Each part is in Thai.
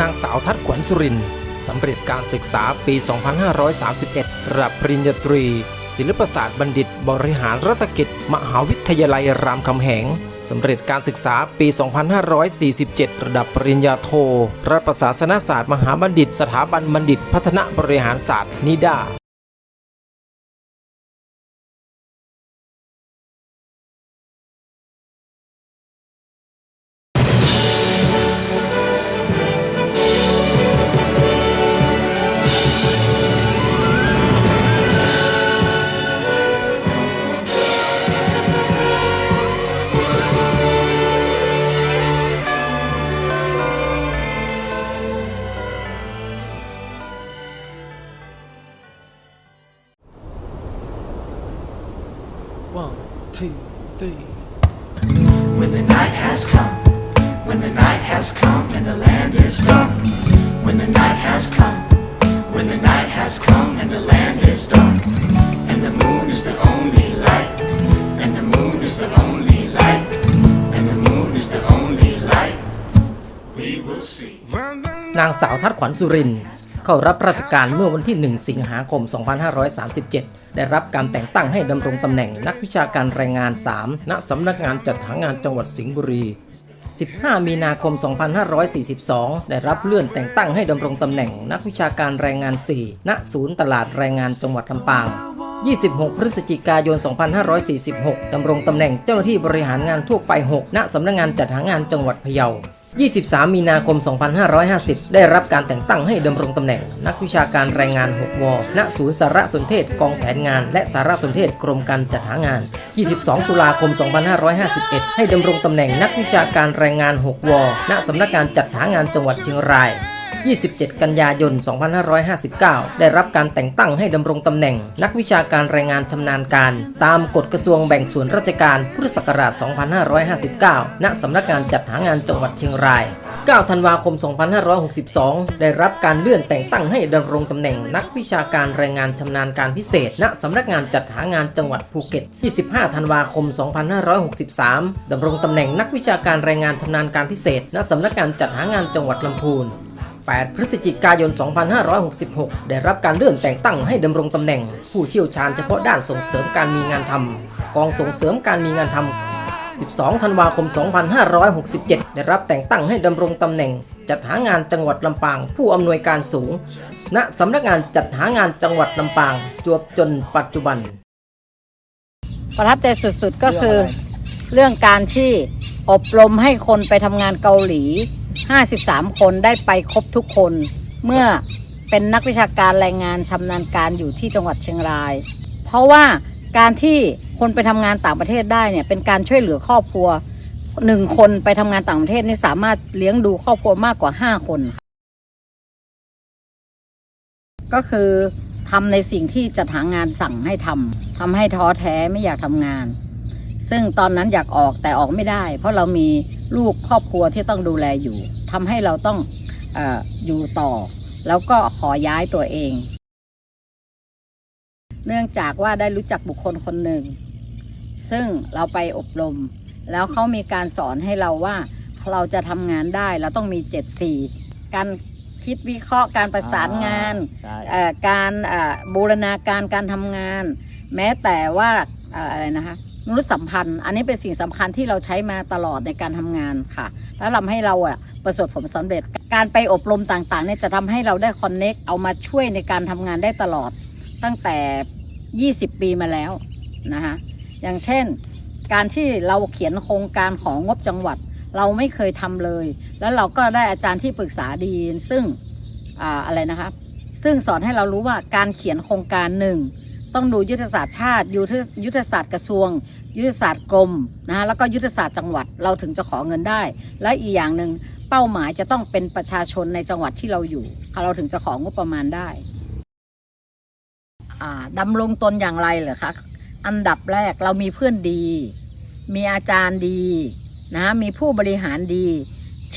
นางสาวทัดขวัญสุรินสำเร็จการศึกษาปี 2531 ระดับปริญญาตรี ศิลปศาสตร์บัณฑิต บริหารรัฐกิจ มหาวิทยาลัยรามคำแหงสำเร็จการศึกษาปี 2547 ระดับปริญญาโท รัฐประศาสนศาสตร์ มหาบัณฑิต สถาบันบัณฑิต พัฒนาบริหารศาสตร์นิดา One, two, three. When the night has come, when the night has come and the land is dark. When the night has come, when the night has come and the land is dark. And the moon is the only light, and the moon is the only light, and the moon is the only light. We will see. When the นางสาวทัดขวัญสุรินทร์ เข้ารับราชการเมื่อวันที่ 1 สิงหาคม 2537 ได้รับการแต่งตั้งให้ดำรงตำแหน่งนักวิชาการแรงงาน 3 ณ สำนักงานจัดหางานจังหวัดสิงห์บุรี 15 มีนาคม 2542 ได้รับเลื่อนแต่งตั้งให้ดำรงตำแหน่งนักวิชาการแรงงาน 4 ณ ศูนย์ตลาดแรงงานจังหวัดลำปาง26 พฤศจิกายน 2546 ดำรงตำแหน่งเจ้าหน้าที่บริหารงานทั่วไป 6 ณ สำนักงานจัดหางานจังหวัดพะเยา 23 มีนาคม 2550 ได้รับการแต่งตั้งให้ดำรงตำแหน่ง นักวิชาการแรงงาน 6 ว ณ ศูนย์สารสนเทศกองแผนงาน และสารสนเทศกรมการจัดหางาน 22 ตุลาคม 2551 ให้ดำรงตำแหน่งนักวิชาการแรงงาน 6 ว ณ สำนักงานจัดหางานจังหวัดเชียงราย 27 กันยายน 2559 ได้รับการแต่งตั้งให้ดำรงตำแหน่ง นักวิชาการแรงงานชำนาญการ ตามกฎกระทรวงแบ่งส่วนราชการพุทธศักราช 2559 ณ สำนักงานจัดหางานจังหวัดเชียงราย 9 ธันวาคม 2562 ได้รับการเลื่อนแต่งตั้งให้ดำรงตำแหน่งนักวิชาการแรงงานชำนาญการพิเศษ ณ สำนักงานจัดหางานจังหวัดภูเก็ต 25 ธันวาคม 2563 ดำรงตำแหน่งนักวิชาการแรงงานชำนาญการพิเศษ ณ สำนักงานจัดหางานจังหวัดลำพูน 8 พฤศจิกายน 2566 ได้รับการเลื่อนแต่งตั้งให้ดำรงตำแหน่ง ผู้เชี่ยวชาญเฉพาะด้านส่งเสริมการมีงานทำกองส่งเสริมการมีงานทำ 12 ธันวาคม 2567 ได้รับแต่งตั้งให้ดำรงตำแหน่ง จัดหางานจังหวัดลำปาง ผู้อำนวยการสูง ณสำนักงานจัดหางานจังหวัดลำปาง จวบจนปัจจุบัน ประทับใจสุดๆก็คือ เรื่องการที่อบรมให้คนไปทำงานเกาหลี 53 คนได้ไปครบทุกคน เมื่อเป็นนักวิชาการแรงงานชำนาญการอยู่ที่จังหวัดเชียงราย เพราะว่าการที่คนไปทำงานต่างประเทศได้เนี่ยเป็นการช่วยเหลือครอบครัวหนึ่งคนไปทำงานต่างประเทศนี่สามารถเลี้ยงดูครอบครัวมากกว่า 5 คน ก็คือทำในสิ่งที่จัดหางานสั่งให้ทำทำให้ท้อแท้ไม่อยากทำงาน ซึ่งตอนนั้นอยากออกแต่ออกไม่ได้ เพราะเรามีลูกครอบครัวที่ต้องดูแลอยู่ทำให้เราต้องเอออยู่ต่อ แล้วก็ขอย้ายตัวเอง เนื่องจากว่าได้รู้จักบุคคลคนหนึ่ง ซึ่งเราไปอบรม แล้วเขามีการสอนให้เราว่าเราจะทำงานได้เราต้องมีเจ็ดสี่การคิดวิเคราะห์การประสานงานเอ่อการเอ่อบูรณาการการทำงาน แม้แต่ว่าเอ่ออะไรนะคะ มนุษยสัมพันธ์ อันนี้เป็นสิ่งสำคัญที่เราใช้มาตลอดในการทำงานค่ะ แล้วทำให้เราอะประสบผลสำเร็จ การไปอบรมต่างๆเนี่ยจะทำให้เราได้คอนเน็กเอามาช่วยในการทำงานได้ตลอดตั้งแต่ 20 ปีมาแล้วนะคะอย่างเช่น การที่เราเขียนโครงการของงบจังหวัด เราไม่เคยทำเลย แล้วเราก็ได้อาจารย์ที่ปรึกษาดี ซึ่งอ่าอะไรนะคะ ซึ่งสอนให้เรารู้ว่าการเขียนโครงการหนึ่ง ต้องดูยุทธศาสตร์ชาติยุทธยุทธศาสตร์กระทรวง ยุทธศาสตร์กรมนะแล้วก็ยุทธศาสตร์จังหวัดเราถึงจะขอเงินได้ และอีกอย่างหนึ่งเป้าหมายจะต้องเป็นประชาชนในจังหวัดที่เราอยู่เราถึงจะของบประมาณได้ดำรงตนอย่างไรเหรอคะอันดับแรกเรามีเพื่อนดี มีอาจารย์ดีนะมีผู้บริหารดี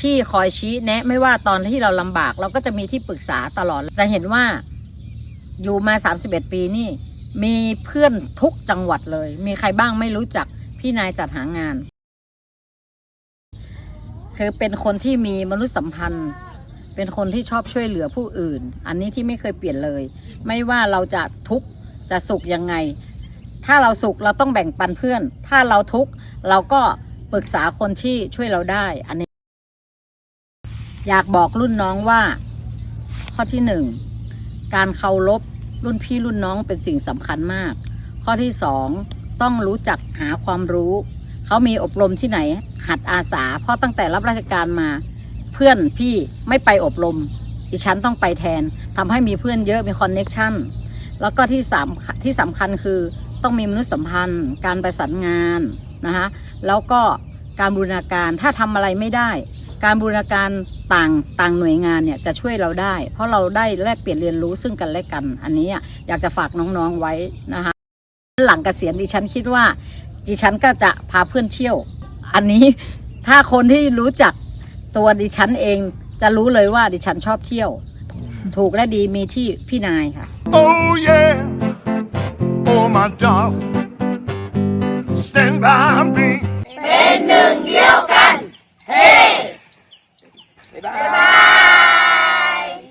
ที่คอยชี้แนะไม่ว่าตอนที่เราลำบาก เราก็จะมีที่ปรึกษาตลอดจะเห็นว่าอยู่มา 31 ปีนี่ มีเพื่อนทุกจังหวัดเลย มีใครบ้างไม่รู้จักพี่นายจัดหางาน คือเป็นคนที่มีมนุษยสัมพันธ์ เป็นคนที่ชอบช่วยเหลือผู้อื่น อันนี้ที่ไม่เคยเปลี่ยนเลย ไม่ว่าเราจะทุกข์จะสุขยังไง ถ้าเราสุขเราต้องแบ่งปันเพื่อน ถ้าเราทุกข์เราก็ปรึกษาคนที่ช่วยเราได้ อันนี้ อยากบอกรุ่นน้องว่า ข้อที่หนึ่งการเคารพ รุ่นพี่รุ่นน้องเป็นสิ่งสำคัญมาก ข้อที่สองต้องรู้จักหาความรู้ เขามีอบรมที่ไหน หัดอาสา เพราะตั้งแต่รับราชการมา เพื่อนพี่ไม่ไปอบรมดิฉันต้องไปแทนทำให้มีเพื่อนเยอะมีคอนเน็กชันแล้วก็ที่สามที่สำคัญคือต้องมีมนุษยสัมพันธ์ การประสานงานนะคะแล้วก็การบูรณาการถ้าทำอะไรไม่ได้ การบูรณาการต่างต่างหน่วยงานเนี่ยจะช่วยเราได้ เพราะเราได้แลกเปลี่ยนเรียนรู้ซึ่งกันและกัน อันนี้อยากจะฝากน้องๆไว้นะคะหลังเกษียณดิฉันคิดว่า ดิฉันก็จะพาเพื่อนเที่ยว อันนี้ถ้าคนที่รู้จักตัวดิฉันเองจะรู้เลยว่าดิฉันชอบเที่ยว ถูกและดีมีที่พี่นายค่ะ Oh yeah, oh my darling, stand by me. เป็นหนึ่งเดียว